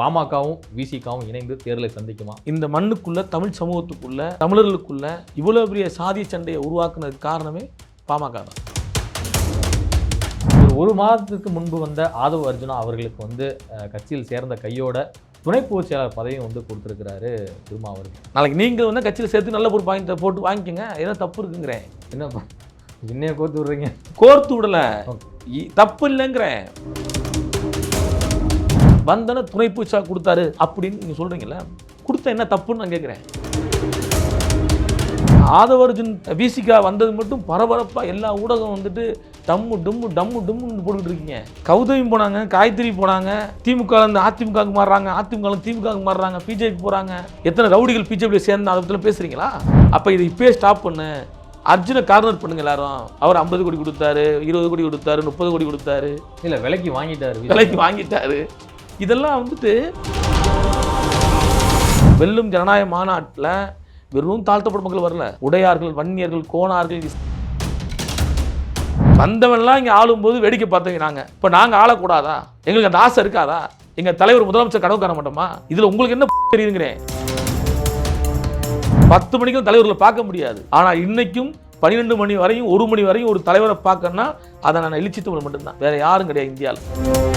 பாமகவும் விசிகாவும் இணைந்து தேர்தலை சந்திக்குமா? இந்த மண்ணுக்குள்ள தமிழ் சமூகத்துக்குள்ள தமிழர்களுக்குள்ள இவ்வளோ பெரிய சாதிய சண்டையை உருவாக்குனதுக்கு காரணமே பாமக தான். ஒரு ஒரு மாதத்துக்கு முன்பு வந்த ஆதவ அர்ஜுனா அவர்களுக்கு வந்து கட்சியில் சேர்ந்த கையோட துணை பொதுச் செயலாளர் பதவியும் வந்து கொடுத்துருக்கிறாரு திருமா அவர்கள். நாளைக்கு நீங்கள் வந்து கட்சியில் சேர்த்து நல்ல பொறுப்பு வாங்கி போட்டு வாங்கிக்கோங்க. ஏதோ தப்பு இருக்குங்கிறேன். என்ன என்னைய கோத்து விடுறீங்க? கோர்த்து விடல. தப்பு இல்லைங்கிறேன். வந்தன துணை பூச்சா கொடுத்தாரு அப்படின்னு நீங்கள் சொல்கிறீங்களா கொடுத்த என்ன தப்புன்னு நான் கேட்குறேன் ஆதவர்ஜுன் விசிகா வந்தது மட்டும் பரபரப்பாக எல்லா ஊடகம் வந்துட்டு டம்மு டம்மு டம்மு டம்முன்னு போட்டுக்கிட்டு இருக்கீங்க. கௌதமி போனாங்க காயத்ரி போனாங்க திமுக இருந்து அதிமுகவுக்கு மாறுறாங்க அதிமுக திமுகவுக்கு மாறுறாங்க பிஜேபி போகிறாங்க எத்தனை ரவுடிகள் பிஜேபி சேர்ந்து அதை பற்றிலாம் பேசுகிறீங்களா அப்போ இதை இப்பயே ஸ்டாப் பண்ணு. அர்ஜுனை கார்னர் பண்ணுங்க எல்லாரும். அவர் ஐம்பது கோடி கொடுத்தாரு இருபது கோடி கொடுத்தாரு முப்பது கோடி கொடுத்தாரு. இல்லை விலைக்கு வாங்கிட்டாரு. விலைக்கு வாங்கிட்டாரு. இதெல்லாம் வந்துட்டு வெல்லும் ஜனநாயக மாநாட்டில் வெறும் தாழ்த்தப்படும் மக்கள் வரல. உடையார்கள் வன்னியர்கள் கோணார்கள் வந்தவன்லாம் இங்கே ஆளும்போது வேடிக்கை பார்த்தவங்க நாங்கள் இப்போ நாங்கள் ஆளக்கூடாதா? எங்களுக்கு அந்த ஆசை இருக்காதா? எங்கள் தலைவர் முதலமைச்சர் கனவு காண மாட்டோமா? இதில் உங்களுக்கு என்ன தெரியுங்கிறேன் பத்து மணிக்கும் தலைவர்களை பார்க்க முடியாது. ஆனால் இன்னைக்கும் பன்னிரெண்டு மணி வரையும் ஒரு மணி வரையும் ஒரு தலைவரை பார்க்கணும்னா அதை நான் எழுச்சி தமிழ் மட்டும்தான் வேற யாரும் கிடையாது இந்தியாவில்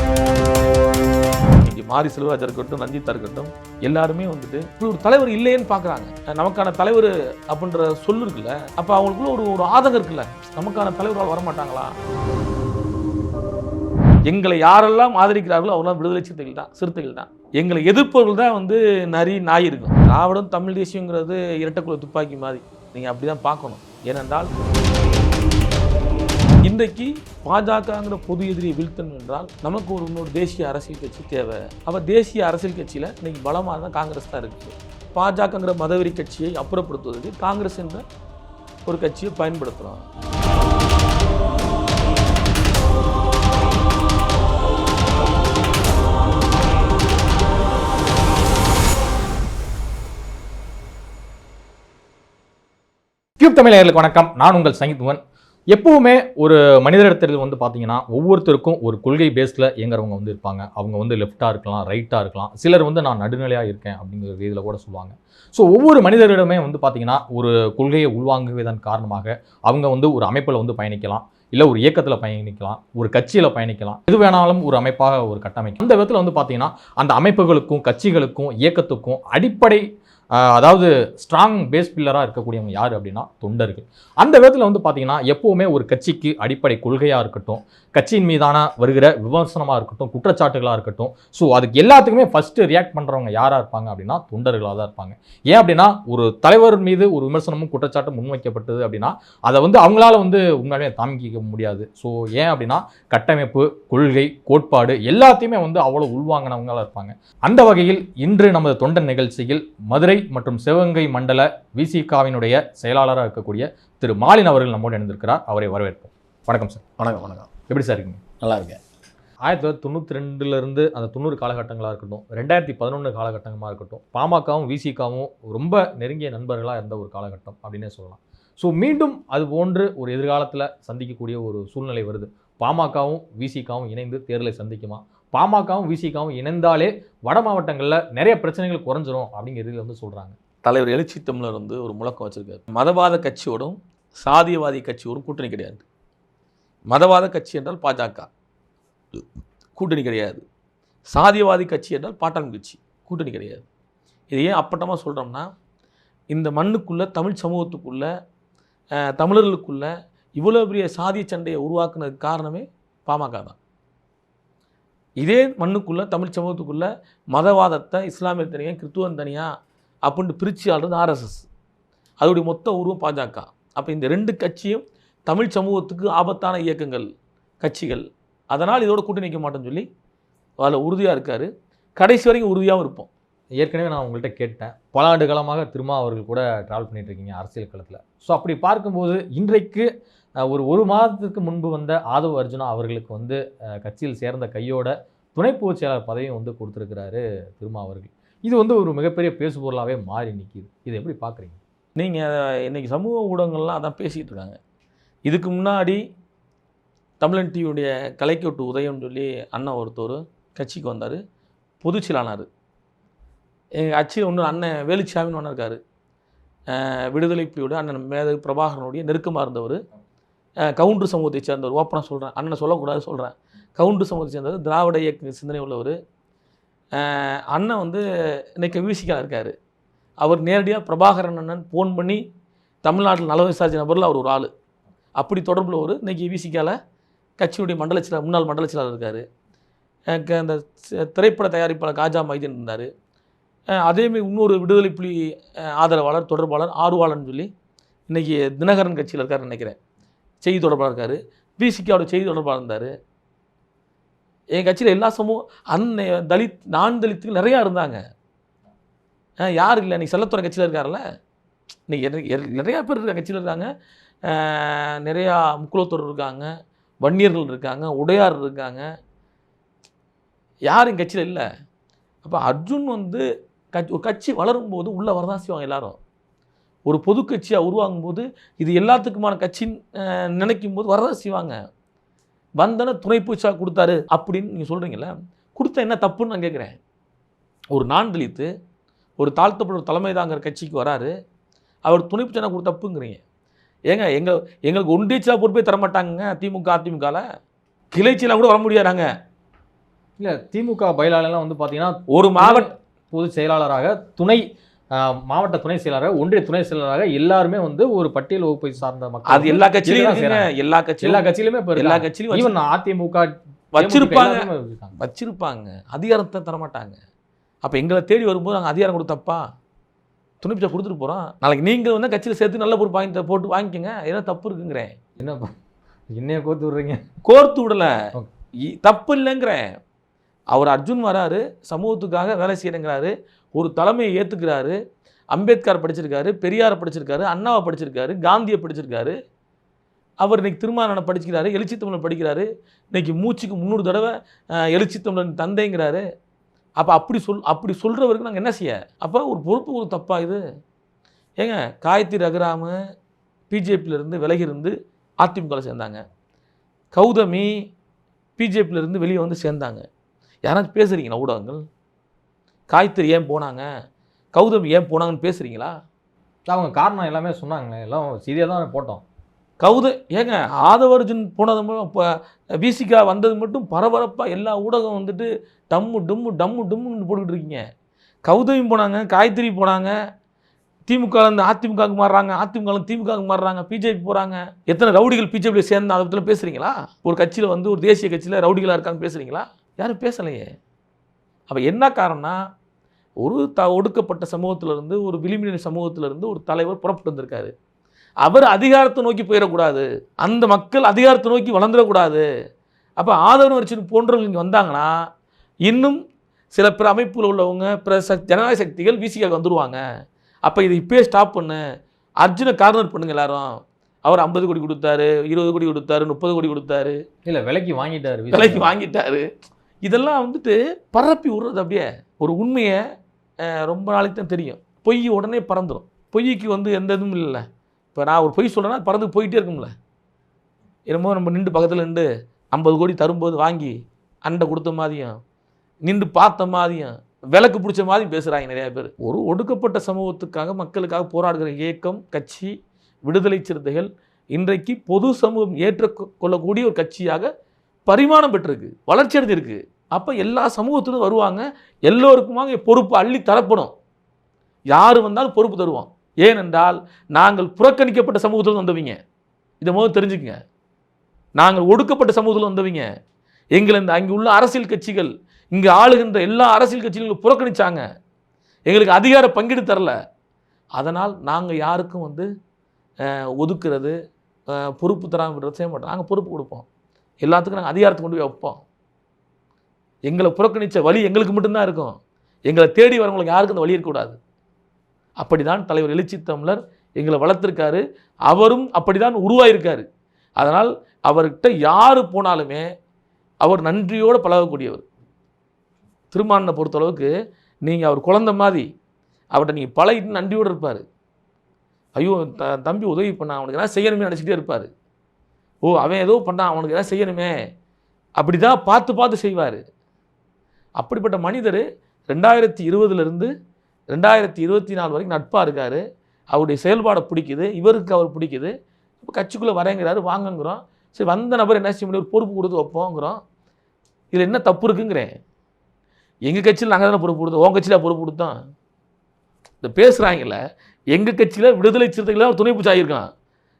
மாரி செல்வராஜா இருக்கட்டும் ரஞ்சித்தா இருக்கட்டும் எல்லாருமே வந்துட்டு ஒரு தலைவர் இல்லையேன்னு பார்க்குறாங்க நமக்கான தலைவர் அப்படின்ற சொல்லு இருக்குல்ல அப்போ அவங்களுக்குள்ள ஒரு ஒரு ஆதங்கம் இருக்குல்ல நமக்கான தலைவரால் வரமாட்டாங்களா? எங்களை யாரெல்லாம் ஆதரிக்கிறார்களோ அவெல்லாம் விடுதலை சிறுத்தைகள் தான் சிறுத்தைகள் தான். எங்களை எதிர்ப்பவர்கள் தான் வந்து நரி நாய் இருக்கும் திராவிடம் தமிழ் தேசியங்கிறது இரட்டைக்குள்ள துப்பாக்கி மாதிரி. நீங்கள் அப்படி தான் பார்க்கணும். ஏனென்றால் இன்றைக்கு பாஜகங்கிற பொது எதிரியை வீழ்த்தணும் என்றால் நமக்கு ஒரு இன்னொரு தேசிய அரசியல் கட்சி தேவை. அப்போ தேசிய அரசியல் கட்சியில் இன்னைக்கு பலமாக தான் காங்கிரஸ் தான் இருக்குது பாஜகங்கிற மதவெறி கட்சியை அப்புறப்படுத்துவதற்கு காங்கிரஸ் என்ற ஒரு கட்சியை பயன்படுத்துகிறோம் கியூப் தமிழர்களுக்கு வணக்கம். நான் உங்கள் சங்கீத் முகன். எப்பவுமே ஒரு மனிதரிடத்தில் வந்து பார்த்தீங்கன்னா ஒவ்வொருத்தருக்கும் ஒரு கொள்கை பேஸில் இயங்குறவங்க வந்து இருப்பாங்க. அவங்க வந்து லெஃப்டாக இருக்கலாம் ரைட்டாக இருக்கலாம். சிலர் வந்து நான் நடுநிலையாக இருக்கேன் அப்படிங்கிற ரீதியில் கூட சொல்லுவாங்க. ஸோ ஒவ்வொரு மனிதரிடமே வந்து பார்த்தீங்கன்னா ஒரு கொள்கையை உள்வாங்குவதன் காரணமாக அவங்க வந்து ஒரு அமைப்பில் வந்து பயணிக்கலாம். இல்லை ஒரு இயக்கத்தில் பயணிக்கலாம் ஒரு கட்சியில் பயணிக்கலாம். எது வேணாலும் ஒரு அமைப்பாக ஒரு கட்டமைக்கும் அந்த விதத்தில் வந்து பார்த்தீங்கன்னா அந்த அமைப்புகளுக்கும் கட்சிகளுக்கும் இயக்கத்துக்கும் அடிப்படை அதாவது ஸ்ட்ராங் பேஸ் பில்லராக இருக்கக்கூடியவங்க யார் அப்படின்னா தொண்டர்கள். அந்த விதத்தில் வந்து பார்த்தீங்கன்னா எப்போவுமே ஒரு கட்சிக்கு அடிப்படை கொள்கையாக இருக்கட்டும் கட்சியின் மீதான வருகிற விமர்சனமாக இருக்கட்டும் குற்றச்சாட்டுகளாக இருக்கட்டும் ஸோ அதுக்கு எல்லாத்துக்குமே ஃபஸ்ட்டு ரியாக்ட் பண்ணுறவங்க யாராக இருப்பாங்க அப்படின்னா தொண்டர்களாக தான் இருப்பாங்க. ஏன் அப்படின்னா ஒரு தலைவர் மீது ஒரு விமர்சனமும் குற்றச்சாட்டும் முன்வைக்கப்பட்டது அப்படின்னா அதை வந்து அவங்களால வந்து உண்மையாலுமே தாமிக்க முடியாது. ஸோ ஏன் அப்படின்னா கட்டமைப்பு கொள்கை கோட்பாடு எல்லாத்தையுமே வந்து அவ்வளோ உள்வாங்கினவங்களாக இருப்பாங்க. அந்த வகையில் இன்று நமது தொண்டன் நிகழ்ச்சியில் மதுரை மற்றும் சிவகங்கை மண்டல விசிகாவினுடைய செயலாளராக இருக்கக்கூடிய திரு மாலின் அவர்கள் நம்மோடு இணைந்திருக்கிறார். அவரை வரவேற்போம். வணக்கம் சார். வணக்கம் வணக்கம். எப்படி சார் இருக்கீங்க? நல்லா இருக்கேன். ஆயிரத்தி தொள்ளாயிரத்தி தொண்ணூற்றி ரெண்டுலேருந்து அந்த தொண்ணூறு காலகட்டங்களாக இருக்கட்டும் ரெண்டாயிரத்தி பதினொன்று காலகட்டமாக இருக்கட்டும் பாமகவும் விசிகாவும் ரொம்ப நெருங்கிய நண்பர்களாக இருந்த ஒரு காலகட்டம் அப்படின்னே சொல்லலாம். ஸோ மீண்டும் அது போன்று ஒரு எதிர்காலத்தில் சந்திக்கக்கூடிய ஒரு சூழ்நிலை வருது. பாமகவும் விசிகாவும் இணைந்து தேர்தலை சந்திக்குமா? பாமகவும் விசிகாவும் இணைந்தாலே வட மாவட்டங்களில் நிறைய பிரச்சனைகள் குறைஞ்சிரும் அப்படிங்கிறதுல வந்து சொல்கிறாங்க தலைவர் எழுச்சி தமிழர் வந்து ஒரு முழக்கம் வச்சிருக்காரு. மதவாத கட்சியோடும் சாதியவாதி கட்சியோடும் கூட்டணி கிடையாது. மதவாத கட்சி என்றால் பாஜக. கூட்டணி கிடையாது. சாதியவாதி கட்சி என்றால் பாட்டாளி கட்சி. கூட்டணி கிடையாது. இது ஏன் அப்பட்டமாக சொல்கிறோம்னா இந்த மண்ணுக்குள்ளே தமிழ் சமூகத்துக்குள்ள தமிழர்களுக்குள்ள இவ்வளோ பெரிய சாதிய சண்டையை உருவாக்குனதுக்கு காரணமே பாமக தான். இதே மண்ணுக்குள்ளே தமிழ் சமூகத்துக்குள்ளே மதவாதத்தை இஸ்லாமியர் தனியாக கிறித்துவன் தனியாக அப்படின்ட்டு பிரித்து ஆடுறது ஆர்எஸ்எஸ் அதோடைய மொத்த உருவம் பாஜக. அப்போ இந்த ரெண்டு கட்சியும் தமிழ் சமூகத்துக்கு ஆபத்தான இயக்கங்கள் கட்சிகள். அதனால் இதோட கூட்டணி நிற்க மாட்டேன்னு சொல்லி அதில் உறுதியாக இருக்கார். கடைசி வரைக்கும் உறுதியாகவும் இருப்போம். ஏற்கனவே நான் உங்கள்கிட்ட கேட்டேன். பல ஆண்டு காலமாக திருமா அவர்கள் கூட ட்ராவல் பண்ணிட்டு இருக்கீங்க அரசியல் களத்தில். ஸோ அப்படி பார்க்கும்போது இன்றைக்கு ஒரு ஒரு மாதத்துக்கு முன்பு வந்த ஆதவ அர்ஜுனா அவர்களுக்கு வந்து கட்சியில் சேர்ந்த கையோட துணை பொதுச் செயலாளர் பதவியும் வந்து கொடுத்துருக்கிறாரு திருமா அவர்கள். இது வந்து ஒரு மிகப்பெரிய பேசுபொருளாகவே மாறி நிற்கிது இதை எப்படி பார்க்குறீங்க? நீங்கள் இன்னைக்கு சமூக ஊடகங்கள்லாம் அதான் பேசிகிட்டு இருக்காங்க. இதுக்கு முன்னாடி தமிழன் டிவியுடைய கலைக்கோட்டு உதயம்னு சொல்லி அண்ணன் ஒருத்தர் கட்சிக்கு வந்தார். பொதுச் எங்கள் அச்சியில் ஒன்று அண்ணன் வேலுச்சாமின்னு ஒன்று இருக்கார். விடுதலை புலியோட அண்ணன் மேத பிரபாகரனுடைய நெருக்கமாக இருந்தவர். கவுண்டர் சமூகத்தை சேர்ந்தவர். ஓப்பனாக சொல்கிறேன் அண்ணனை சொல்லக்கூடாது சொல்கிறேன் கவுண்டர் சமூகத்தை சேர்ந்தவர். திராவிட இயக்க சிந்தனை உள்ளவர். அண்ணன் வந்து இன்னைக்கு விசிக்கா இருக்கார். அவர் நேரடியாக பிரபாகரன் அண்ணன் ஃபோன் பண்ணி தமிழ்நாட்டில் நல விசாரிச்ச நபரில் அவர் ஒரு ஆள். அப்படி தொடர்பில் ஒரு இன்றைக்கி விசிக்கால கட்சியுடைய மண்டல செயலாளர் முன்னாள் மண்டல செயலாளர் இருக்கார். அந்த திரைப்பட தயாரிப்பாளர் காஜா மைதீன் இருந்தார். அதேமாதிரி இன்னொரு விடுதலை புலி ஆதரவாளர் தொடர்பாளர் ஆர்வாளர்னு சொல்லி இன்றைக்கி தினகரன் கட்சியில் இருக்கார் நினைக்கிறேன். செய்தி தொடர்பாளர் இருக்கார். விசிகாவோட செய்தி தொடர்பாளர் இருந்தார். என் கட்சியில் எல்லா சமூகம் அன்னை தலித் நான் தலித்துகள் நிறையா இருந்தாங்க. யார் இல்லை? இன்றைக்கி செல்லத்துறை கட்சியில் இருக்கார்ல இன்றைக்கி நிறையா பேர் இருக்காங்க கட்சியில் இருக்காங்க. நிறையா முக்குலத்தோர் இருக்காங்க வன்னியர்கள் இருக்காங்க உடையார் இருக்காங்க. யாரும் கட்சியில் இல்லை. அப்போ அர்ஜுன் வந்து கட்சி ஒரு கட்சி வளரும் போது உள்ளே வரதான் செய்வாங்க எல்லாரும். ஒரு பொது கட்சியாக உருவாகும் போது இது எல்லாத்துக்குமான கட்சின்னு நினைக்கும் போது வரதான் செய்வாங்க. வந்தன துணை பூச்சா கொடுத்தாரு அப்படின்னு நீங்கள் சொல்கிறீங்கள கொடுத்தா என்ன தப்புன்னு நான் கேட்குறேன் ஒரு நான் தலித்து ஒரு தாழ்த்தப்பட்ட தலைமை தாங்கிற கட்சிக்கு வராரு அவர் துணை பூச்சா கொடுத்த தப்புங்கிறீங்க. ஏங்க எங்கள் எங்களுக்கு ஒன்றியச்சா பொறுப்பே தர மாட்டாங்க திமுக அதிமுகவில் கிளைச்சிலாம் கூட வர முடியாதாங்க? இல்ல திமுக பயிலாளர்லாம் வந்து பாத்தீங்கன்னா ஒரு மாவட்ட பொதுச் செயலாளராக துணை மாவட்ட துணை செயலாளராக ஒன்றிய துணை செயலாளராக எல்லாருமே வந்து ஒரு பட்டியல் வகுப்பை சார்ந்த மக்கள். அது எல்லா கட்சியிலும். எல்லா கட்சியிலும் எல்லா கட்சியிலுமே இப்ப எல்லா. கட்சியிலும் ஈவன் அதிமுக வச்சிருப்பாங்க. வச்சிருப்பாங்க. அதிகாரத்தை தரமாட்டாங்க. அப்போ எங்களை தேடி வரும்போது நாங்கள் அதிகாரம் கொடுத்தப்பா துணிப்பிச்சா கொடுத்துட்டு போகிறோம் நாளைக்கு நீங்கள் வந்து கட்சியில் சேர்த்து நல்ல வாங்கி த- போட்டு வாங்கிக்கோங்க. ஏன்னா தப்பு இருக்குங்கிறேன். என்ன என்னைய கோத்து விடுறீங்க? கோர்த்து விடலை. தப்பு இல்லைங்கிறேன். அவர் அர்ஜுன் வராரு சமூகத்துக்காக வேலை செய்யணுங்கிறாரு ஒரு தலைமையை ஏற்றுக்கிறாரு அம்பேத்கர் படிச்சிருக்காரு பெரியாரை படிச்சிருக்காரு அண்ணாவை படிச்சிருக்காரு காந்தியை படிச்சிருக்காரு. அவர் இன்னைக்கு திருமாவளவனை படிச்சுக்கிறாரு எழுச்சி தமிழன் படிக்கிறாரு. இன்னைக்கு மூச்சுக்கு முந்நூறு தடவை எழுச்சி தமிழன் தந்தைங்கிறாரு. அப்போ அப்படி சொல் அப்படி சொல்கிறவருக்கு நாங்கள் என்ன செய்ய? அப்போ ஒரு பொறுப்பு ஒரு தப்பாக இது? ஏங்க காயத்ரி ரகுராமு பிஜேபியிலேருந்து விலகி இருந்து அதிமுகவில் சேர்ந்தாங்க. கௌதமி பிஜேபியிலேருந்து வெளியே வந்து சேர்ந்தாங்க. யாராச்சும் பேசுகிறீங்களா ஊடகங்கள்? காயத்ரி ஏன் போனாங்க? கௌதமி ஏன் போனாங்கன்னு பேசுகிறீங்களா அவங்க காரணம் எல்லாமே சொன்னாங்களே எல்லாம் சீரியா தான் போட்டோம். கவுது ஏங்க ஆதவர்ஜுன் போனது இப்போ விசிகா வந்தது மட்டும் பரபரப்பாக எல்லா ஊடகம் வந்துட்டு டம்மு டம்மு டம்மு டம்முன்னு போட்டுக்கிட்டு இருக்கீங்க. கவுதவியும் போனாங்க காயத்ரி போனாங்க திமுக இருந்து அதிமுகவுக்கு மாறுறாங்க அதிமுகலேருந்து திமுகவுக்கு மாறுறாங்க பிஜேபி போகிறாங்க எத்தனை ரவுடிகள் பிஜேபியில் சேர்ந்து அதை பற்றிலாம் பேசுகிறீங்களா ஒரு கட்சியில் வந்து ஒரு தேசிய கட்சியில் ரவுடிகளாக இருக்காங்க பேசுகிறீங்களா யாரும் பேசலையே. அப்போ என்ன காரணம்னா ஒரு த ஒடுக்கப்பட்ட சமூகத்திலேருந்து ஒரு விளிம்பின சமூகத்திலேருந்து ஒரு தலைவர் புறப்பட்டு வந்திருக்காரு. அவர் அதிகாரத்தை நோக்கி போயிடக்கூடாது. அந்த மக்கள் அதிகாரத்தை நோக்கி வளர்ந்துடக்கூடாது. அப்போ ஆதரவு வரிசன் போன்றவங்க இங்கே வந்தாங்கன்னா இன்னும் சில பிற அமைப்புல உள்ளவங்க பிற சக் ஜனநாயக சக்திகள் விசிகாக்கு வந்துருவாங்க. அப்போ இதை இப்பயே ஸ்டாப் பண்ணு. அர்ஜுனை கார்னர் பண்ணுங்க எல்லாரும். அவர் ஐம்பது கோடி கொடுத்தாரு இருபது கோடி கொடுத்தாரு முப்பது கோடி கொடுத்தாரு. இல்ல விலைக்கு வாங்கிட்டாரு விலைக்கு வாங்கிட்டாரு. இதெல்லாம் வந்துட்டு பரப்பி விடுறது அப்படியே ஒரு உண்மையை ரொம்ப நாளைக்கு தான் தெரியும். பொய் உடனே பறந்துடும் பொய்க்கு வந்து எந்த இதுவும் இல்லைல்ல. இப்போ நான் ஒரு பொய் சொல்கிறேன்னா பறந்து போயிட்டே இருக்கும்ல. என்னமோ நம்ம நின்று பக்கத்தில் நின்று ஐம்பது கோடி தரும்போது வாங்கி அண்டை கொடுத்த மாதிரியும் நின்று பார்த்த மாதிரியும் விளக்கு பிடிச்ச மாதிரி பேசுகிறாங்க நிறையா பேர். ஒரு ஒடுக்கப்பட்ட சமூகத்துக்காக மக்களுக்காக போராடுகிற இயக்கம் கட்சி விடுதலை சிறுத்தைகள் இன்றைக்கு பொது சமூகம் ஏற்றுக்கொள்ளக்கூடிய ஒரு கட்சியாக பரிமாணம் பெற்றிருக்கு வளர்ச்சி அடைஞ்சிருக்கு. அப்போ எல்லா சமூகத்திலும் வருவாங்க எல்லோருக்குமாக பொறுப்பு அள்ளி தரப்படும். யார் வந்தாலும் பொறுப்பு தருவோம் ஏனென்றால் நாங்கள் புறக்கணிக்கப்பட்ட சமூகத்தில் வந்தவங்க. இதை முதல் தெரிஞ்சுக்கங்க. நாங்கள் ஒடுக்கப்பட்ட சமூகத்தில் வந்தவங்க. எங்களை இந்த அங்கே உள்ள அரசியல் கட்சிகள் இங்கே ஆளுகின்ற எல்லா அரசியல் கட்சிகளும் புறக்கணிச்சாங்க. எங்களுக்கு அதிகார பங்கீடு தரல. அதனால் நாங்கள் யாருக்கும் வந்து ஒதுக்குறது பொறுப்பு தராமல் விடுறது செய்ய மாட்டோம். நாங்கள் பொறுப்பு கொடுப்போம். எல்லாத்துக்கும் நாங்கள் அதிகாரத்தை கொண்டு போய் வைப்போம். எங்களை புறக்கணித்த வழி எங்களுக்கு மட்டும்தான் இருக்கும். எங்களை தேடி வரவங்களுக்கு யாருக்கும் அந்த வழி இருக்கக்கூடாது. அப்படிதான் தலைவர் எழுச்சி தமிழர் எங்களை வளர்த்துருக்காரு. அவரும் அப்படிதான் உருவாயிருக்காரு. அதனால் அவர்கிட்ட யார் போனாலுமே அவர் நன்றியோடு பழகக்கூடியவர். திருமானை பொறுத்தளவுக்கு நீங்கள் அவர் குழந்த மாதிரி அவர்கிட்ட நீங்கள் பழகிட்டு நன்றியோடு இருப்பார். ஐயோ த தம்பி உதவி பண்ண அவனுக்கு எதாவது செய்யணுமே நினச்சிக்கிட்டே இருப்பார். ஓ அவன் ஏதோ பண்ணான் அவனுக்கு எதாவது செய்யணுமே. அப்படி தான் பார்த்து பார்த்து செய்வார். அப்படிப்பட்ட மனிதர் ரெண்டாயிரத்தி இருபதுலேருந்து ரெண்டாயிரத்தி இருபத்தி நாலு வரைக்கும் நட்பாக இருக்கார். அவருடைய செயல்பாடை பிடிக்குது. இவருக்கு அவர் பிடிக்குது. இப்போ கட்சிக்குள்ளே வரேங்கிறாரு வாங்கங்கிறோம். சரி வந்த நபர் என்ன செய்ய முடியும்? ஒரு பொறுப்பு கொடுத்து வைப்போங்கிறோம். இதில் என்ன தப்பு இருக்குங்கிறேன்? எங்கள் கட்சியில் நாங்கள் தானே பொறுப்பு கொடுத்தோம்? உன் கட்சியில் பொறுப்பு கொடுத்தோம். இந்த பேசுகிறாங்கல்ல எங்கள் கட்சியில் விடுதலை சிறுத்தைகளாக துணை பூச்சி ஆகியிருக்கான்.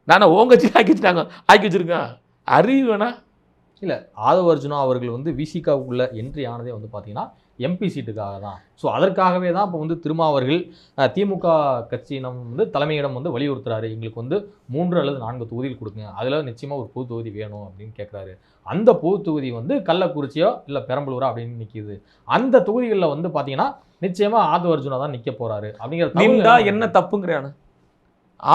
நான் உன் கட்சியில் ஆக்கி வச்சுட்டாங்க ஆக்கி வச்சுருக்கேன். அறிவு வேணா. ஆதவ அர்ஜுனா அவர்கள் வந்து விசிகாவுக்குள்ள என்ட்ரி ஆனதே வந்து பார்த்தீங்கன்னா எம்பி சீட்டுக்காக தான். ஸோ அதற்காகவே தான் இப்போ வந்து திருமாவர்கள் திமுக கட்சியினம் வந்து தலைமையிடம் வந்து வலியுறுத்துறாரு. எங்களுக்கு வந்து மூன்று அல்லது நான்கு தொகுதிகள் கொடுங்க. அதில் நிச்சயமாக ஒரு பொது தொகுதி வேணும் அப்படின்னு கேட்குறாரு அந்த பொது தொகுதி வந்து கள்ளக்குறிச்சியோ இல்லை பெரம்பலூரா அப்படின்னு நிற்கிது அந்த தொகுதிகளில் வந்து பார்த்தீங்கன்னா நிச்சயமாக ஆதவ அர்ஜுனா தான் நிற்க போறாரு. அப்படிங்கிற என்ன தப்புங்கிறானு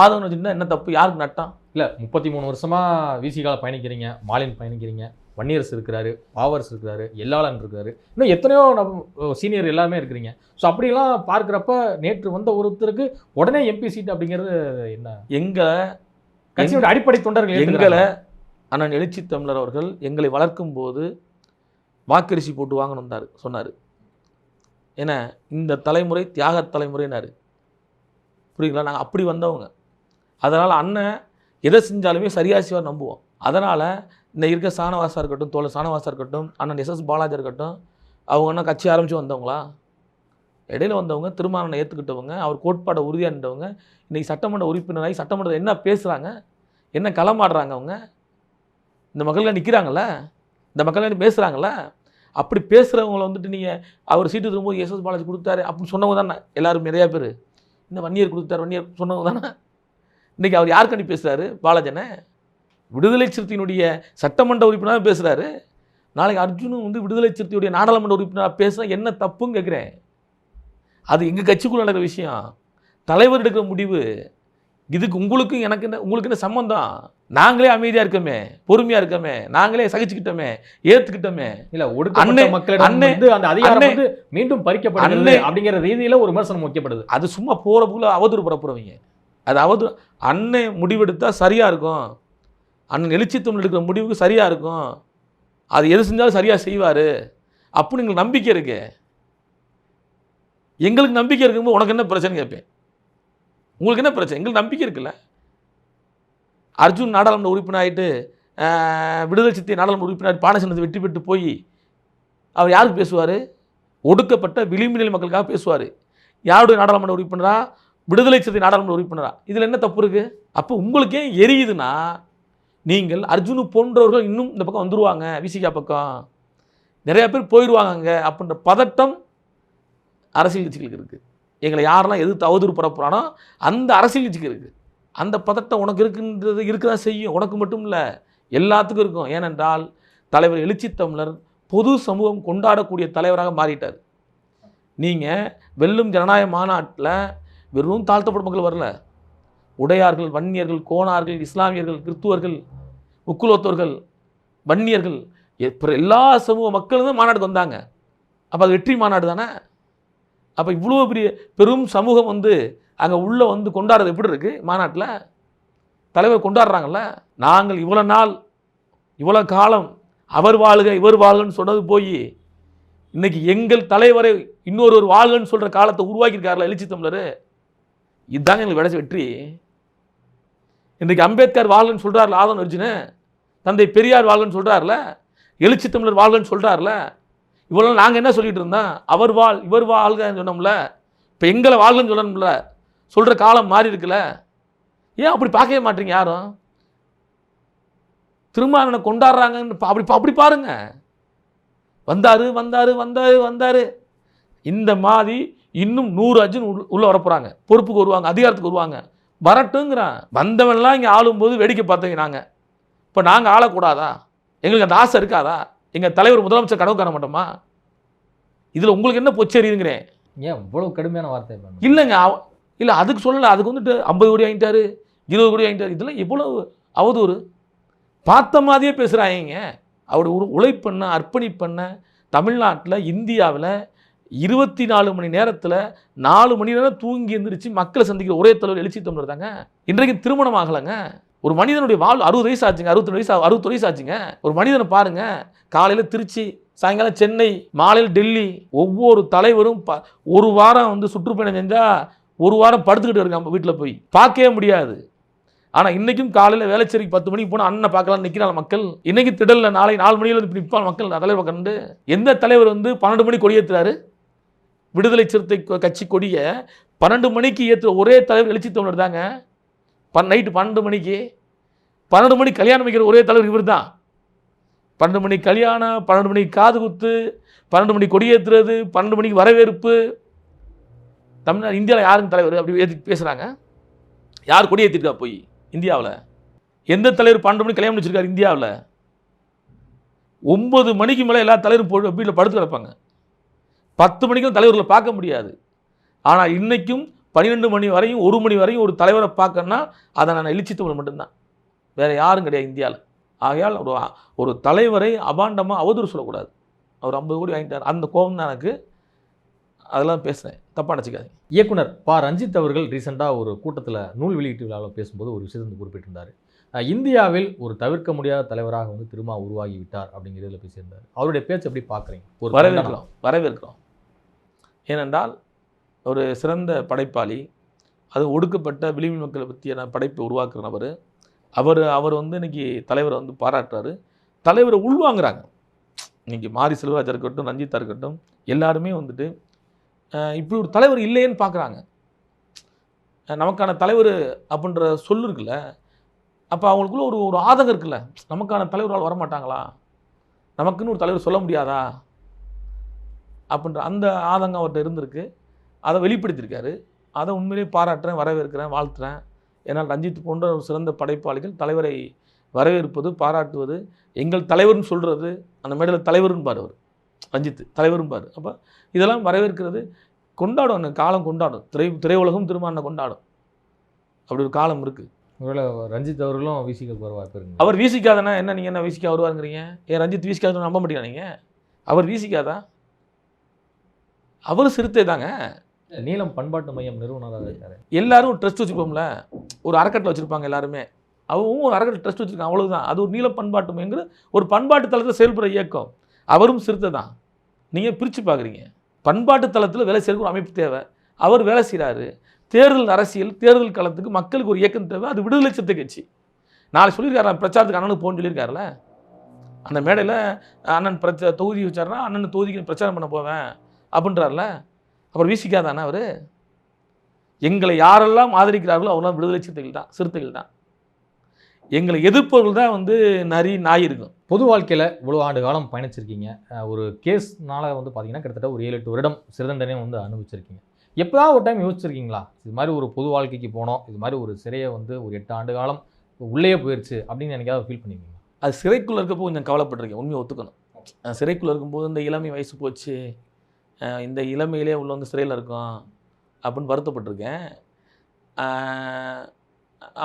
ஆதவன் வச்சுருந்தா என்ன தப்பு? யாருக்கு நட்டான் இல்லை முப்பத்தி மூணு வருஷமா விசிகால பயணிக்கிறீங்க மாலின் பயணிக்கிறீங்க. வன்னியரசு இருக்கிறாரு பாவரசு இருக்கிறாரு எல்லாளன் இருக்காரு இன்னும் எத்தனையோ நம்ம சீனியர் எல்லாமே இருக்கிறீங்க. ஸோ அப்படிலாம் பார்க்குறப்ப நேற்று வந்த ஒருத்தருக்கு உடனே எம்பி சீட் அப்படிங்கிறது என்ன? எங்களை கட்சியோட அடிப்படை தொண்டர்கள் எங்களை அண்ணன் எழுச்சி தமிழர் அவர்கள் எங்களை வளர்க்கும் போது வாக்கரிசி போட்டு வாங்கணும் வந்தார் சொன்னார். ஏன்னா இந்த தலைமுறை தியாக தலைமுறைனாரு புரியுங்களா நாங்கள் அப்படி வந்தவங்க. அதனால் அண்ணன் எதை செஞ்சாலுமே சரியா செய்வார் நம்புவோம். அதனால் இந்த இருக்க சாணவாசா இருக்கட்டும் தோழர் சாணவாசா இருக்கட்டும் அண்ணன் எஸ்எஸ் பாலாஜி இருக்கட்டும் அவங்க என்ன கட்சி ஆரம்பித்து வந்தவங்களா? இடையில வந்தவங்க திருமாவனை ஏற்றுக்கிட்டவங்க அவர் கோட்பாடை உறுதியானவங்க இன்றைக்கி சட்டமன்ற உறுப்பினராகி சட்டமன்றத்தில் என்ன பேசுகிறாங்க என்ன களமாடுறாங்க அவங்க? இந்த மக்கள்லாம் நிற்கிறாங்கள இந்த மக்கள்லாம் பேசுகிறாங்கள அப்படி பேசுகிறவங்கள வந்துட்டு நீங்கள் அவர் சீட்டு திரும்பும்போது எஸ்எஸ் பாலாஜி கொடுத்தாரு அப்படின்னு சொன்னவங்க தானே எல்லோரும் நிறையா பேர். இந்த வன்னியர் கொடுத்தாரு வன்னியர் சொன்னவங்க தானே? இன்றைக்கி அவர் யாருக்கண்டி பேசுகிறாரு பாலாஜனை விடுதலை சிறுத்தையினுடைய சட்டமன்ற உறுப்பினராக பேசுகிறாரு நாளைக்கு அர்ஜுனும் வந்து விடுதலை சிறுத்தையுடைய நாடாளுமன்ற உறுப்பினராக பேசுனா என்ன தப்புன்னு கேட்குறேன் அது எங்கள் கட்சிக்குள்ள நடக்கிற விஷயம். தலைவர் எடுக்கிற முடிவு. இதுக்கு உங்களுக்கும் எனக்கு என்ன உங்களுக்கு என்ன சம்மந்தம் நாங்களே அமைதியாக இருக்கோமே பொறுமையாக இருக்கோமே நாங்களே சகிச்சுக்கிட்டோமே ஏற்றுக்கிட்டோமே இல்ல ஒடுக்கப்பட்ட மக்களிடம் அண்ணே- வந்து அந்த அதிகாரம் வந்து மீண்டும் பறிக்கப்படுகிறது அண்ணே- அப்படிங்கிற ரீதியில ஒரு விமர்சனம் வைக்கப்படுது. அது சும்மா போகிற போல அவதூறு பரப்புறவங்க. அது அவதூறு அண்ணன் முடிவெடுத்தா சரியாக இருக்கும். அண்ணன் எழுச்சி தமிழ் எடுக்கிற முடிவுக்கு சரியாக இருக்கும். அது எது செஞ்சாலும் சரியாக செய்வார். அப்படின்னு எங்களுக்கு நம்பிக்கை இருக்கு. எங்களுக்கு நம்பிக்கை இருக்கும்போது உனக்கு என்ன பிரச்சனை கேட்பேன். உங்களுக்கு என்ன பிரச்சனை? எங்களுக்கு நம்பிக்கை இருக்குல்ல. அர்ஜுன் நாடாளுமன்ற உறுப்பினர் ஆகிட்டு விடுதலை சித்தி நாடாளுமன்ற உறுப்பினர் பானசின்னத்தை வெற்றி பெற்று போய் அவர் யாருக்கு பேசுவார்? ஒடுக்கப்பட்ட விளிம்பு மக்களுக்காக பேசுவார். யாருடைய நாடாளுமன்ற உறுப்பினரா? விடுதலை சிறுத்தை நாடாளுமன்ற உறுப்பினரா? இதில் என்ன தப்பு இருக்குது அப்போ உங்களுக்கு ஏன் எரியுதுன்னா நீங்கள் அர்ஜுனு போன்றவர்கள் இன்னும் இந்த பக்கம் வந்துடுவாங்க விசிகா பக்கம். நிறையா பேர் போயிடுவாங்க அங்கே அப்படின்ற பதட்டம் அரசியல் கட்சிகளுக்கு இருக்குது எங்களை யாரெல்லாம் எதிர்த்து அவதூறு பரப்புறானோ அந்த அரசியல் கட்சிக்கு இருக்குது அந்த பதட்டம் உனக்கு இருக்குன்றது இருக்க தான் செய்யும்? உனக்கு மட்டும் இல்லை எல்லாத்துக்கும் இருக்கும். ஏனென்றால் தலைவர் எழுச்சி தமிழர் பொது சமூகம் கொண்டாடக்கூடிய தலைவராக மாறிட்டார். நீங்கள் வெல்லும் ஜனநாயக மாநாட்டில் வெறும் தாழ்த்தப்பட்ட மக்கள் வரல. உடையார்கள் வன்னியர்கள் கோணார்கள் இஸ்லாமியர்கள் கிறித்துவர்கள் முக்குலோத்தோர்கள் வன்னியர்கள் எப்ப எல்லா சமூக மக்களும் தான் மாநாடுக்கு வந்தாங்க. அப்போ அது வெற்றி மாநாடு தானே? அப்போ இவ்வளோ பெரிய பெரும் சமூகம் வந்து அங்கே உள்ளே வந்து கொண்டாடுறது எப்படி இருக்குது மாநாட்டில்? தலைவர் கொண்டாடுறாங்கல்ல? நாங்கள் இவ்வளோ நாள் இவ்வளோ காலம் அவர் வாழ்க இவர் வாழ்கன்னு சொன்னது போய் இன்றைக்கி எங்கள் தலைவரை இன்னொருவர் வாழ்கன்னு சொல்கிற காலத்தை உருவாக்கியிருக்காருல எழுச்சி தமிழர். இதுதாங்க எங்களுக்கு விளைச்ச வெற்றி. இன்றைக்கு அம்பேத்கர் வாழ்கன்னு சொல்கிறார்ல ஆதன் அர்ஜுனு. தந்தை பெரியார் வாழ்கன்னு சொல்கிறார்ல எழுச்சி தமிழர் வாழ்கன்னு சொல்கிறார்ல இவ்வளோ நாங்கள் என்ன சொல்லிகிட்டு இருந்தோம்? அவர் வாழ் இவர் வாழ்கன்னு சொன்னோம்ல. இப்போ எங்களை வாழ்கன்னு சொல்லணும்ல சொல்கிற காலம் மாறி இருக்குல்ல. ஏன் அப்படி பார்க்கவே மாட்டீங்க யாரும்? திருமாவனை கொண்டாடுறாங்கன்னு பா- அப்படி அப்படி பாருங்க. வந்தார் வந்தார் வந்தார் வந்தார். இந்த மாதிரி இன்னும் நூறு அர்ஜுன் உள்ளே வரப்போகிறாங்க பொறுப்புக்கு வருவாங்க அதிகாரத்துக்கு வருவாங்க. வரட்டுங்கிறான். வந்தவன்லாம் இங்கே ஆளும்போது வேடிக்கை பார்த்தவங்க நாங்கள் இப்போ நாங்கள் ஆளக்கூடாதா? எங்களுக்கு அந்த ஆசை இருக்காதா? எங்கள் தலைவர் முதலமைச்சர் கனவு காண மாட்டோமா? இதில் உங்களுக்கு என்ன பொச்சரிங்கிறேன் ஏன் இவ்வளவு கடுமையான வார்த்தை? இல்லைங்க அவ இல்லை அதுக்கு சொல்லலை. அதுக்கு வந்துட்டு ஐம்பது கோடி வாங்கிட்டாரு இருபது கோடி வாங்கிட்டாரு. இதெல்லாம் எவ்வளவு அவதூறு. பார்த்த மாதிரியே பேசுகிறாங்க அவர் உழைப்பண்ண அர்ப்பணிப்பண்ண தமிழ்நாட்டில் இந்தியாவில் இருபத்தி நாலு மணி நேரத்தில் நாலு மணி நேரம் தூங்கி எந்திரிச்சு மக்களை சந்திக்கிற ஒரே தலைவர் எழுச்சி தமிழர் தாங்க. இன்றைக்கு திருமணம் ஆகலைங்க. ஒரு மனிதனுடைய வாழ் அறுபது வயசு ஆச்சுங்க. அறுபத்தி வயசு அறுபத்தி வயசு ஆச்சுங்க. ஒரு மனிதனை பாருங்க. காலையில் திருச்சி சாயங்காலம் சென்னை மாலையில் டெல்லி ஒவ்வொரு தலைவரும் ப ஒரு வாரம் வந்து சுற்றுப்பயணம் செஞ்சால் ஒரு வாரம் படுத்துக்கிட்டு இருக்காங்க வீட்டில் போய். பார்க்கவே முடியாது. ஆனால் இன்றைக்கும் காலையில் வேலைச்சேரிக்கு பத்து மணிக்கு போனால் அண்ணனை பார்க்கலாம் நிற்கிறாள் மக்கள். இன்றைக்கு திடல்ல நாளை நாலு மணியில் வந்து மக்கள். தலைவர் கண்டு எந்த தலைவர் வந்து பன்னெண்டு மணி கொடியேற்றுறாரு விடுதலை சிறுத்தை கட்சி கொடியை பன்னெண்டு மணிக்கு ஏற்று ஒரே தலைவர் எழுச்சி தமிழர் தாங்க. பன் நைட்டு பன்னெண்டு மணிக்கு. பன்னெண்டு மணிக்கு கல்யாணம் வைக்கிற ஒரே தலைவர் இவர் தான் பன்னெண்டு மணிக்கு கல்யாணம் பன்னெண்டு மணிக்கு காது குத்து பன்னெண்டு மணிக்கு கொடியேற்றுறது பன்னெண்டு மணிக்கு வரவேற்பு. தமிழ்நாடு இந்தியாவில் யாருங்க தலைவர் அப்படி ஏற்றி பேசுகிறாங்க யார் கொடியேற்றிருக்கா போய் இந்தியாவில்? எந்த தலைவர் பன்னெண்டு மணிக்கு கல்யாணம் வச்சுருக்காரு இந்தியாவில்? ஒம்பது மணிக்கு மேலே எல்லா தலைவரும் வீட்டில் படுத்து கிடப்பாங்க. பத்து மணிக்கும் தலைவர்களை பார்க்க முடியாது. ஆனால் இன்னைக்கும் பன்னிரெண்டு மணி வரையும் ஒரு மணி வரையும் ஒரு தலைவரை பார்க்கணுன்னா அதை நான் எழுச்சி தமிழ் மட்டும்தான். வேறு யாரும் கிடையாது இந்தியாவில். ஆகையால் ஒரு ஒரு தலைவரை அபாண்டமாக அவதூறு சொல்லக்கூடாது. அவர் ஐம்பது கோடி வாங்கிட்டார். அந்த கோபம் தான் எனக்கு. அதெல்லாம் பேசுகிறேன் தப்பாக நினச்சிக்காதீங்க. இயக்குனர் ப. ரஞ்சித் அவர்கள் ரீசெண்டாக ஒரு கூட்டத்தில் நூல் வெளியீட்டு விழாவில் பேசும்போது ஒரு விஷயத்தை வந்து குறிப்பிட்டிருந்தார். இந்தியாவில் ஒரு தவிர்க்க முடியாத தலைவராக வந்து திருமா உருவாகி விட்டார் அப்படிங்கிறதுல பேசியிருந்தார். அவருடைய பேச்சு எப்படி பார்க்குறீங்க? ஒரு கண்டனம். வரவேற்கிறோம் வரவேற்கிறோம். ஏனென்றால் ஒரு சிறந்த படைப்பாளி அது ஒடுக்கப்பட்ட விளிம்பு மக்களை பற்றியான படைப்பை உருவாக்குறவர் அவர். அவர் வந்து இன்னைக்கு தலைவரை வந்து பாராட்டுறாரு. தலைவரை உள்வாங்குறாங்க. இன்றைக்கி மாரி செல்வராஜா இருக்கட்டும் ரஞ்சித்தா இருக்கட்டும் எல்லாருமே வந்துட்டு இப்படி ஒரு தலைவர் இல்லையேன்னு பார்க்குறாங்க நமக்கான தலைவர் அப்படின்ற சொல் இருக்குல்ல அப்போ அவங்களுக்குள்ள ஒரு ஒரு ஆதங்கம் இருக்குல்ல. நமக்கான தலைவரால் வரமாட்டாங்களா? நமக்குன்னு ஒரு தலைவர் சொல்ல முடியாதா? அப்படின்ற அந்த ஆதங்கம் அவர்கிட்ட இருந்திருக்கு. அதை வெளிப்படுத்தியிருக்காரு. அதை உண்மையிலேயே பாராட்டுறேன் வரவேற்கிறேன் வாழ்த்துறேன். ஏன்னால் ரஞ்சித் போன்ற ஒரு சிறந்த படைப்பாளிகள் தலைவரை வரவேற்பது பாராட்டுவது எங்கள் தலைவர்னு சொல்கிறது அந்த மேடையில் தலைவர்னு பாரு அவர். ரஞ்சித் தலைவரும் பாரு. அப்போ இதெல்லாம் வரவேற்கிறது கொண்டாடும் அந்த காலம் கொண்டாடும். திரை திரையுலகம் திரும்ப கொண்டாடும். அப்படி ஒரு காலம் இருக்குது ஒருவேளை ரஞ்சித் அவர்களும் விசிக்கு போகிற வாய்ப்பு இருக்குங்க அவர் வீசிக்காதனா? என்ன நீங்கள் என்ன வீசிக்கா வருவாருங்கிறீங்க? ஏன் ரஞ்சித் வீசிக்காதுன்னு நம்ப மாட்டீங்க நீங்கள் அவர் வீசிக்காதா? அவர் சிறுத்தை தாங்க. நீலம் பண்பாட்டு மையம் நிறுவனராக இருக்காரு. எல்லாரும் ட்ரஸ்ட் வச்சுப்போம்ல ஒரு அறக்கட்டளை வச்சுருப்பாங்க எல்லாருமே. அவங்க ஒரு அறக்கட்டளை ட்ரஸ்ட் வச்சுருக்காங்க. அவ்வளவுதான். அது ஒரு நீல பண்பாட்டு மையங்கிற ஒரு பண்பாட்டு தளத்தில் செயல்படுற இயக்கம். அவரும் சிறுத்தை தான். நீங்கள் பிரித்து பார்க்குறீங்க பண்பாட்டு தளத்தில் வேலை செய்யறதுக்கு ஒரு அமைப்பு தேவை. அவர் வேலை செய்கிறாரு தேர்தல் அரசியல் தேர்தல் களத்துக்கு மக்களுக்கு ஒரு இயக்கம் தேவை. அது விடுதலை சிறுத்தை கட்சி. நாளை சொல்லியிருக்காரு. பிரச்சாரத்துக்கு அண்ணனுக்கு போகணும்னு சொல்லியிருக்காருல்ல. அந்த மேடையில் அண்ணன் பிரச்ச தொகுதி வச்சாருன்னா அண்ணன் தொகுதிக்கு பிரச்சாரம் பண்ண போவேன். அப்படின்றார்ல? அப்புறம் வீசிக்காதானே அவர்? எங்களை யாரெல்லாம் ஆதரிக்கிறார்களோ அவரெல்லாம் விடுதலை சிறுத்தைகள் தான் சிறுத்தைகள் தான். எங்களை எதிர்ப்பவர்கள் தான் வந்து நரி நாய் இருக்கும். பொது வாழ்க்கையில் இவ்வளோ ஆண்டு காலம் பயணிச்சிருக்கீங்க. ஒரு கேஸ்னால வந்து பார்த்தீங்கன்னா கிட்டத்தட்ட ஒரு ஏழு எட்டு வருடம் சிறை தண்டனையும் வந்து அனுபவிச்சிருக்கீங்க. எப்போதான் ஒரு டைம் யோசிச்சிருக்கீங்களா? இது மாதிரி ஒரு பொது வாழ்க்கைக்கு போனோம் இது மாதிரி ஒரு சிறையை வந்து ஒரு எட்டு ஆண்டு காலம் உள்ளேயே போயிடுச்சு அப்படின்னு எனக்காவது ஃபீல் பண்ணிருக்கீங்க அது சிறைக்குள்ளே இருக்கப்போ கொஞ்சம் கவலைப்பட்டிருக்கேன் உண்மையை ஒத்துக்கணும். சிறைக்குள்ளே இருக்கும்போது இந்த இளமை வயசு போச்சு இந்த இளமையிலே உள்ள வந்து சிறையில் இருக்கோம் அப்படின்னு வருத்தப்பட்டிருக்கேன்.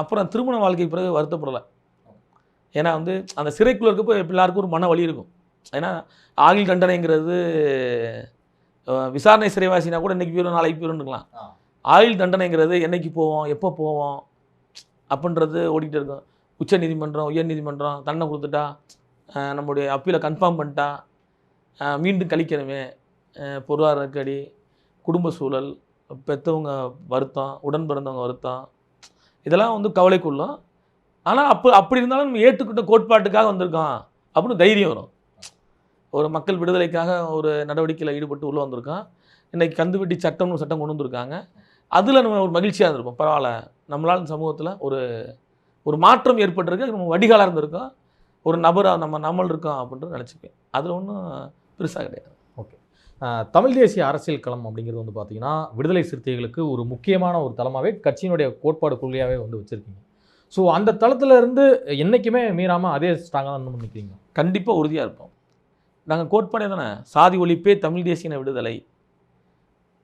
அப்புறம் திருமண வாழ்க்கைக்கு பிறகு வருத்தப்படலை. ஏன்னா வந்து அந்த சிறைக்குள்ளே இருக்கப்போ எல்லாருக்கும் ஒரு மன வலி இருக்கும். ஏன்னா ஆகில் தண்டனைங்கிறது விசாரணை சிறைவாசினா கூட இன்னைக்கு போயிடும் நாளைக்கு போயிடும்னுக்கலாம். ஆயுள் தண்டனைங்கிறது என்னைக்கு போவோம் எப்போ போவோம் அப்படின்றது ஓடிக்கிட்டு இருக்கும். உச்ச நீதிமன்றம் உயர் நீதிமன்றம் தண்டனை கொடுத்துட்டா நம்முடைய அப்பீலை கன்ஃபார்ம் பண்ணிட்டா மீண்டும் கழிக்கணுமே. பொருளாதார நெருக்கடி குடும்ப சூழல் பெற்றவங்க வருத்தம் உடன் பிறந்தவங்க வருத்தம் இதெல்லாம் வந்து கவலைக்குள்ளும். ஆனால் அப்போ அப்படி இருந்தாலும் நம்ம ஏற்றுக்கிட்ட கோட்பாட்டுக்காக வந்திருக்கோம் அப்படின்னு தைரியம் வரும். ஒரு மக்கள் விடுதலைக்காக ஒரு நடவடிக்கையில் ஈடுபட்டு உள்ளே வந்திருக்கோம். இன்றைக்கி கந்துவெட்டி சட்டம்னு சட்டம் கொண்டு வந்திருக்காங்க. அதில் நம்ம ஒரு மகிழ்ச்சியாக இருந்திருப்போம். பரவாயில்ல நம்மளால் சமூகத்தில் ஒரு ஒரு மாற்றம் ஏற்பட்டிருக்கு. நம்ம வடிகாலாக இருந்திருக்கோம். ஒரு நபராக நம்ம நம்மள் இருக்கோம் அப்படின்றது நினச்சிப்பேன். அதில் ஒன்றும் பெருசாக கிடையாது. தமிழ் தேசிய அரசியல் களம் அப்படிங்கிறது வந்து பார்த்திங்கன்னா விடுதலை சிறுத்தைகளுக்கு ஒரு முக்கியமான ஒரு தளமாகவே கட்சியினுடைய கோட்பாடு கொள்கையாகவே வந்து வச்சுருக்கீங்க. ஸோ அந்த தளத்துல இருந்து என்றைக்குமே மீறாமல் அதே ஸ்ட்ராங்காக தான் நிற்கிறீங்க கண்டிப்பாக உறுதியாக இருப்போம். நாங்கள் கோட்பாடே தானே? சாதி ஒழிப்பே தமிழ் தேசியன விடுதலை.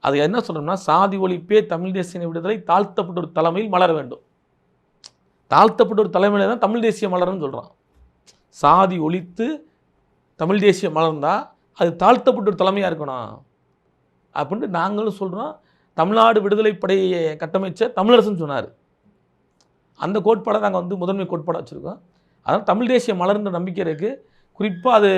அது என்ன சொல்கிறோம்னா சாதி ஒழிப்பே தமிழ் தேசியன விடுதலை தாழ்த்தப்பட்ட ஒரு தலைமையில் மலர வேண்டும். தாழ்த்தப்பட்ட ஒரு தலைமையில் தான் தமிழ் தேசிய மலர்னு சொல்கிறான் சாதி ஒழித்து தமிழ் தேசிய மலர்ந்தால் அது தாழ்த்தப்பட்ட ஒரு தலைமையாக இருக்கணும். அப்படின்ட்டு நாங்களும் சொல்கிறோம் தமிழ்நாடு விடுதலை படையை கட்டமைச்ச தமிழரசுன்னு சொன்னார். அந்த கோட்பாடை நாங்கள் வந்து முதன்மை கோட்பாடாக வச்சுருக்கோம். அதனால் தமிழ் தேசிய மலர்ந்த நம்பிக்கை இருக்குது குறிப்பாக அது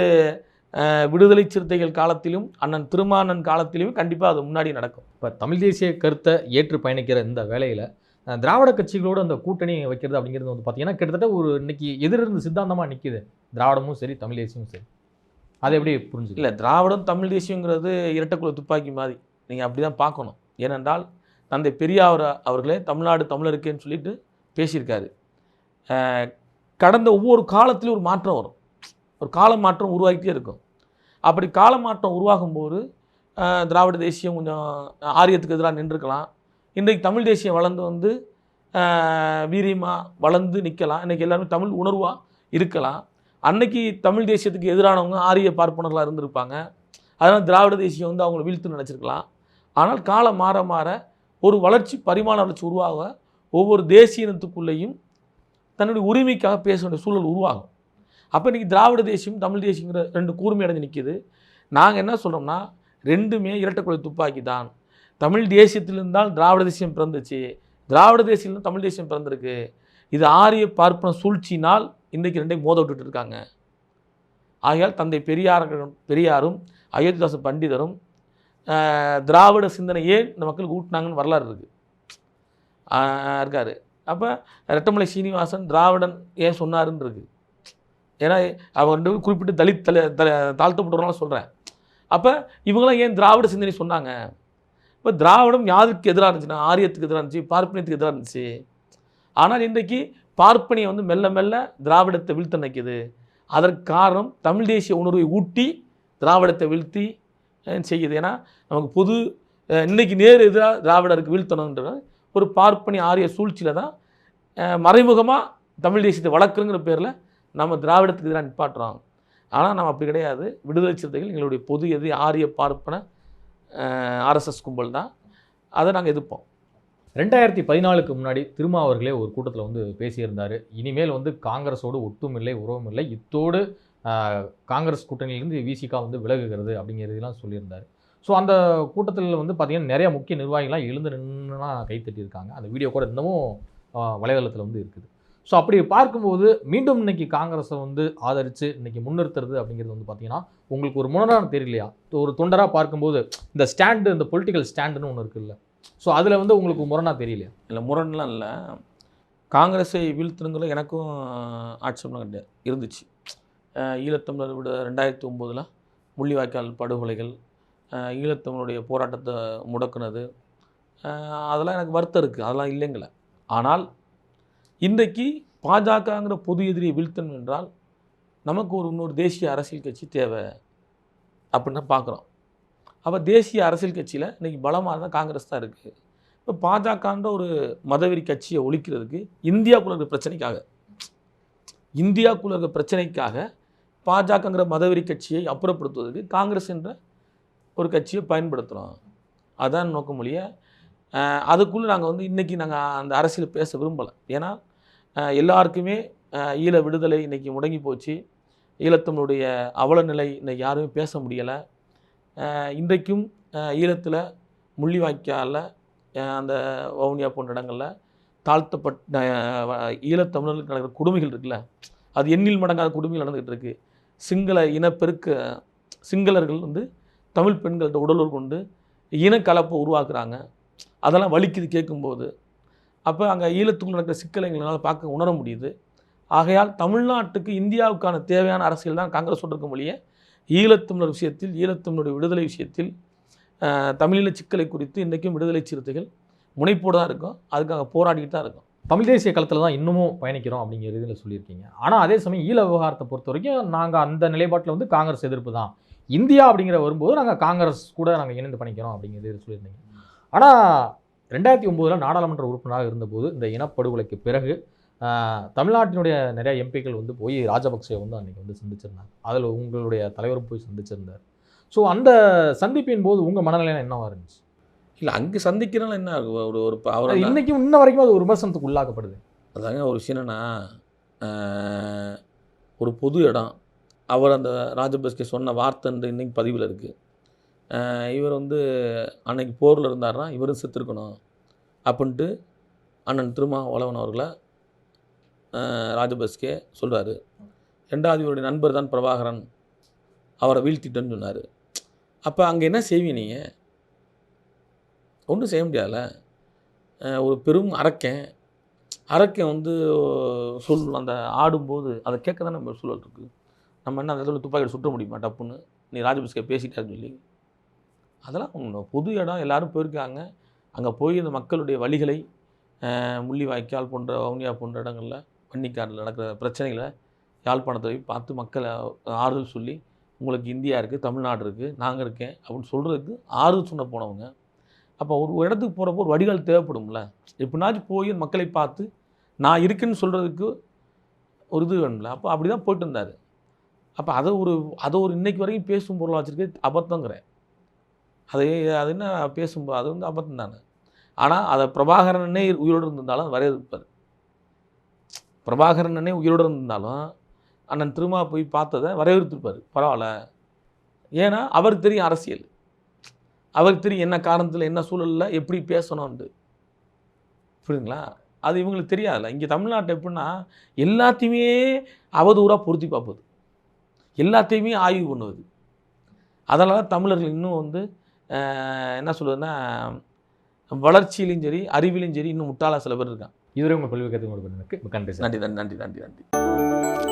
விடுதலை சிறுத்தைகள் காலத்திலும் அண்ணன் திருமானன் காலத்திலும் கண்டிப்பாக அது முன்னாடி நடக்கும். இப்போ தமிழ் தேசிய கருத்தை ஏற்று பயணிக்கிற இந்த வேலையில் திராவிட கட்சிகளோடு அந்த கூட்டணி வைக்கிறது அப்படிங்கிறது வந்து பார்த்தீங்கன்னா கிட்டத்தட்ட ஒரு இன்னைக்கு எதிரிருந்து சித்தாந்தமாக நிற்கிது திராவிடமும் சரி தமிழ் தேசியமும் சரி. அதை எப்படி புரிஞ்சு இல்லை திராவிடம் தமிழ் தேசியங்கிறது இரட்டைக்குள்ள துப்பாக்கி மாதிரி. நீங்கள் அப்படி தான் பார்க்கணும். ஏனென்றால் தந்தை பெரியார் அவர்களே தமிழ்நாடு தமிழருக்குன்னு சொல்லிட்டு பேசியிருக்காரு. கடந்த ஒவ்வொரு காலத்திலும் ஒரு மாற்றம் வரும். ஒரு கால மாற்றம் உருவாகிட்டே இருக்கும். அப்படி கால மாற்றம் உருவாகும்போது திராவிட தேசியம் கொஞ்சம் ஆரியத்துக்கு எதிராக நின்றுக்கலாம் இன்றைக்கு தமிழ் தேசியம் வளர்ந்து வந்து வீரியமாக வளர்ந்து நிற்கலாம். இன்றைக்கி எல்லாருமே தமிழ் உணர்வாக இருக்கலாம். அன்னைக்கு தமிழ் தேசியத்துக்கு எதிரானவங்க ஆரிய பார்ப்பனர்களாக இருந்திருப்பாங்க. அதனால் திராவிட தேசியம் வந்து அவங்கள வீழ்த்து நினச்சிருக்கலாம். ஆனால் காலம் மாற மாற ஒரு வளர்ச்சி பரிமாண வளர்ச்சி உருவாக ஒவ்வொரு தேசிய இனத்துக்குள்ளேயும் தன்னுடைய உரிமைக்காக பேச வேண்டிய சூழல் உருவாகும். அப்போ இன்றைக்கி திராவிட தேசியம் தமிழ் தேசியங்கிற ரெண்டு கூர்மை அடைஞ்சு நிற்கிது நாங்கள் என்ன சொல்கிறோம்னா ரெண்டுமே இரட்டைக்குழை துப்பாக்கி தான். தமிழ் தேசியத்திலிருந்தால் திராவிட தேசியம் பிறந்துச்சு. திராவிட தேசியம் தமிழ் தேசியம் பிறந்திருக்கு. இது ஆரிய பார்ப்பன சூழ்ச்சியினால் இன்றைக்கு ரெண்டையும் மோத விட்டுட்டு இருக்காங்க. ஆகையால் தந்தை பெரியார் பெரியாரும் அயோத்திதாச பண்டிதரும் திராவிட சிந்தனை ஏன் இந்த மக்களுக்கு ஊட்டினாங்கன்னு வரலாறு இருக்குது இருக்காரு. அப்போ ரெட்டமலை சீனிவாசன் திராவிடன் ஏன் சொன்னாருன்னு இருக்குது ஏன்னா அவர் ரெண்டு குறிப்பிட்டு தலித் தலை தலை தாழ்த்தப்பட்டவர்களாக சொல்கிறேன் அப்போ இவங்களாம் ஏன் திராவிட சிந்தனை சொன்னாங்க? இப்போ திராவிடம் யாருக்கு எதிராக இருந்துச்சுன்னா ஆரியத்துக்கு எதிராக இருந்துச்சு பார்ப்பனியத்துக்கு எதிராக இருந்துச்சு. ஆனால் இன்றைக்கு பார்ப்பனியை வந்து மெல்ல மெல்ல திராவிடத்தை வீழ்த்த நிற்கிது அதற்கு காரணம் தமிழ் தேசிய உணர்வை ஊட்டி திராவிடத்தை வீழ்த்தி செய்யுது? ஏன்னா நமக்கு பொது இன்றைக்கி நேர் எதிராக திராவிடருக்கு வீழ்த்தணுன்ற ஒரு பார்ப்பனி ஆரிய சூழ்ச்சியில் தான் மறைமுகமாக தமிழ் தேசியத்தை வளர்க்குறங்கிற பேரில் நம்ம திராவிடத்துக்கு எதிராக நிப்பாட்டுறோம் ஆனால் நம்ம அப்படி கிடையாது. விடுதலை சிறுத்தைகள் எங்களுடைய பொது எது ஆரிய பார்ப்பன ஆர்எஸ்எஸ் கும்பல் தான். அதை நாங்கள் எதிர்ப்போம். ரெண்டாயிரத்தி பதினாலுக்கு முன்னாடி திருமா அவர்களே ஒரு கூட்டத்தில் வந்து பேசியிருந்தார். இனிமேல் வந்து காங்கிரஸோடு ஒட்டும் இல்லை உறவும் இல்லை. இத்தோடு காங்கிரஸ் கூட்டணியிலிருந்து விசிகா வந்து விலகுகிறது அப்படிங்கிறதெல்லாம் சொல்லியிருந்தார். ஸோ அந்த கூட்டத்தில் வந்து பார்த்தீங்கன்னா நிறைய முக்கிய நிர்வாகிகள்லாம் எழுந்து நின்றுலாம் கைத்தட்டியிருக்காங்க அந்த வீடியோ கூட இன்னமும் வலைதளத்தில் வந்து இருக்குது. ஸோ அப்படி பார்க்கும்போது மீண்டும் இன்னைக்கு காங்கிரஸை வந்து ஆதரித்து இன்றைக்கி முன்னிறுத்துறது அப்படிங்கிறது வந்து பார்த்திங்கன்னா உங்களுக்கு ஒரு முரணான தெரியலையா ஒரு தொண்டராக பார்க்கும்போது இந்த ஸ்டாண்டு இந்த பொலிட்டிக்கல் ஸ்டாண்டுன்னு ஒன்று இருக்குல்ல. ஸோ அதில் வந்து உங்களுக்கு முரணாக தெரியல இல்லை முரண்லாம் இல்லை. காங்கிரஸை வீழ்த்தணுங்கிற எனக்கும் ஆட்சேபம் கிடையாது இருந்துச்சு. ஈழத்தமிழர் விட ரெண்டாயிரத்தி ஒம்போதில் முள்ளிவாய்க்கால் படுகொலைகள் அஹ் ஈழத்தமிழுடைய போராட்டத்தை முடக்குனது அதெல்லாம் எனக்கு வருத்தம் இருக்குது அதெல்லாம் இல்லைங்கள ஆனால் இன்றைக்கு பாஜகங்கிற பொது எதிரியை வீழ்த்தணும் என்றால் நமக்கு ஒரு இன்னொரு தேசிய அரசியல் கட்சி தேவை அப்படின்னு பார்க்குறோம். அப்போ தேசிய அரசியல் கட்சியில் இன்றைக்கி பலமாக இருந்தால் காங்கிரஸ் தான் இருக்குது இப்போ பாஜகன்ற ஒரு மதவெறி கட்சியை ஒழிக்கிறதுக்கு இந்தியாக்குள்ள இருக்கிற பிரச்சனைக்காக இந்தியாக்குள்ள இருக்கிற பிரச்சனைக்காக பாஜகங்கிற மதவெறி கட்சியை அப்புறப்படுத்துவதற்கு காங்கிரஸ் என்ற ஒரு கட்சியை பயன்படுத்துகிறோம் அதான் நோக்கம் ஒழிய அதுக்குள்ளே நாங்கள் வந்து இன்றைக்கி நாங்கள் அந்த அரசியல் பேச விரும்பலை. ஏன்னா எல்லாருக்குமே ஈழ விடுதலை இன்றைக்கி முடங்கி போச்சு. ஈழத்தமிழுடைய அவல நிலை இன்னைக்கு யாருமே பேச முடியலை. இன்றைக்கும் ஈழத்தில் முள்ளிவாய்க்காலில் அந்த வவுனியா போன்ற இடங்களில் தாழ்த்தப்பட்ட ஈழத்தமிழர்களுக்கு நடக்கிற கொடுமைகள் இருக்குல்ல? அது எண்ணில் மடங்காத கொடுமைகள் நடந்துகிட்டு இருக்குது சிங்கள இனப்பெருக்க சிங்களர்கள் வந்து தமிழ் பெண்கள்கிட்ட உடலூர் கொண்டு இனக்கலப்பை உருவாக்குறாங்க. அதெல்லாம் வலிக்குது கேட்கும்போது. அப்போ அங்கே ஈழத்துக்குள் நடக்கிற சிக்கலை எங்களால் பார்க்க உணர முடியுது. ஆகையால் தமிழ்நாட்டுக்கு இந்தியாவுக்கான தேவையான அரசியல் தான் காங்கிரஸ் சொல்லிருக்க மொழியை. ஈழத்தமிழர் விஷயத்தில் ஈழத்தமிழுடைய விடுதலை விஷயத்தில் தமிழின சிக்கலை குறித்து இன்றைக்கும் விடுதலை சிறுத்தைகள் முனைப்போடு தான் இருக்கும். அதுக்காக போராடிக்கிட்டு தான் இருக்கும். தமிழ் தேசிய களத்தில் தான் இன்னமும் பயணிக்கிறோம் அப்படிங்கிற இதில் சொல்லியிருக்கீங்க. ஆனால் அதே சமயம் ஈழ விவகாரத்தை பொறுத்த வரைக்கும் நாங்கள் அந்த நிலைப்பாட்டில் வந்து காங்கிரஸ் எதிர்ப்பு தான். இந்தியா அப்படிங்கிற வரும்போது நாங்கள் காங்கிரஸ் கூட நாங்கள் இணைந்து பண்ணிக்கிறோம் அப்படிங்கிறது சொல்லியிருந்தீங்க. ஆனால் ரெண்டாயிரத்தி ஒம்போதில் நாடாளுமன்ற உறுப்பினராக இருந்தபோது இந்த இனப்படுகொலைக்கு பிறகு தமிழ்நாட்டினுடைய நிறைய எம்பிக்கள் வந்து போய் ராஜபக்சே வந்து அன்றைக்கி வந்து சந்திச்சிருந்தாங்க. அதில் உங்களுடைய தலைவரும் போய் சந்திச்சிருந்தார். ஸோ அந்த சந்திப்பின் போது உங்கள் மனநிலை என்னவா இருந்துச்சு? இல்லை அங்கே சந்திக்கிறனால என்ன? ஒரு ஒரு அவர் இன்னைக்கும் இன்ன வரைக்கும் அது ஒரு விமர்சனத்துக்கு உள்ளாக்கப்படுது. அதாங்க ஒரு விஷயம் என்னன்னா ஒரு பொது இடம். அவர் அந்த ராஜபக்சே சொன்ன வார்த்தைன்ற இன்னைக்கு பதிவில் இருக்குது இவர் வந்து அன்னைக்கு போரில் இருந்தாருன்னா இவரும் செத்துருக்கணும். அப்படின்ட்டு அண்ணன் திருமாவளவன் அவர்களை ராஜபஸ்கே சொல்கிறாரு ரெண்டாவது இவருடைய நண்பர் தான் பிரபாகரன். அவரை வீழ்த்திட்டேன்னு சொன்னார். அப்போ அங்கே என்ன செய்வீங்க நீங்கள் ஒன்றும் செய்ய முடியாதுல்ல. ஒரு பெரும் அரக்கன். அரக்கன் வந்து சொல் அந்த ஆடும்போது அதை கேட்க தான் நம்ம சூழல் இருக்குது நம்ம என்ன அந்த இடத்துல துப்பாக்கியில் சுற்ற முடியுமா டப்புன்னு? நீ ராஜபஸ்கே பேசிட்டாருன்னு சொல்லி. அதெல்லாம் ஒண்ணு. பொது இடம் எல்லாரும் போயிருக்காங்க. அங்கே போய் இந்த மக்களுடைய வழிகளை முள்ளி முள்ளிவாய்க்கால் போன்ற வவுனியா போன்ற இடங்களில் வன்னிக்காட்டில் நடக்கிற பிரச்சனைகளை யாழ்ப்பாணத்தை போய் பார்த்து மக்களை ஆறுதல் சொல்லி உங்களுக்கு இந்தியா இருக்குது தமிழ்நாடு இருக்குது நாங்கள் இருக்கேன் அப்படின்னு சொல்கிறதுக்கு ஆறுதல் சொன்ன போனவங்க. அப்போ ஒரு ஒரு இடத்துக்கு போகிறப்போ ஒரு வடிகால் தேவைப்படும்ல. எப்படினாச்சும் போய் மக்களை பார்த்து நான் இருக்கேன்னு சொல்கிறதுக்கு ஒரு இது வேணும்ல. அப்போ அப்படி தான் போயிட்டு இருந்தார். அப்போ அதை ஒரு அதை ஒரு இன்னைக்கு வரைக்கும் பேசும் பொருளாக வச்சுருக்க அபத்தங்கிறேன். அதை அது என்ன பேசும்போது அது வந்து அபத்தம் தானே. ஆனால் அதை பிரபாகரனே உயிரோடு இருந்திருந்தாலும் வரையறுப்பார். பிரபாகரனே உயிரோடு இருந்தாலும் அண்ணன் திருமா போய் பார்த்ததை வரவேற்றிருப்பார் பரவாயில்ல. ஏன்னா அவர் தெரியும் அரசியல். அவர் தெரியும் என்ன காரணத்தில் என்ன சூழலில் எப்படி பேசணும்ன்ட்டு. புரியுதுங்களா? அது இவங்களுக்கு தெரியாதுல்ல. இங்கே தமிழ்நாட்டை எப்படின்னா எல்லாத்தையுமே அவதூறாக பொருத்தி பார்ப்பது. எல்லாத்தையுமே ஆய்வு பண்ணுவது. அதனால தமிழர்கள் இன்னும் வந்து என்ன சொல்வதுன்னா வளர்ச்சியிலையும் சரி அறிவிலையும் சரி இன்னும் முட்டாளாக சில பேர் இருக்கான் இதுவரை உங்கள் பல்வி கற்றுக் கொடுப்பதற்கு நன்றி சார். நன்றி நன்றி நன்றி நன்றி நன்றி.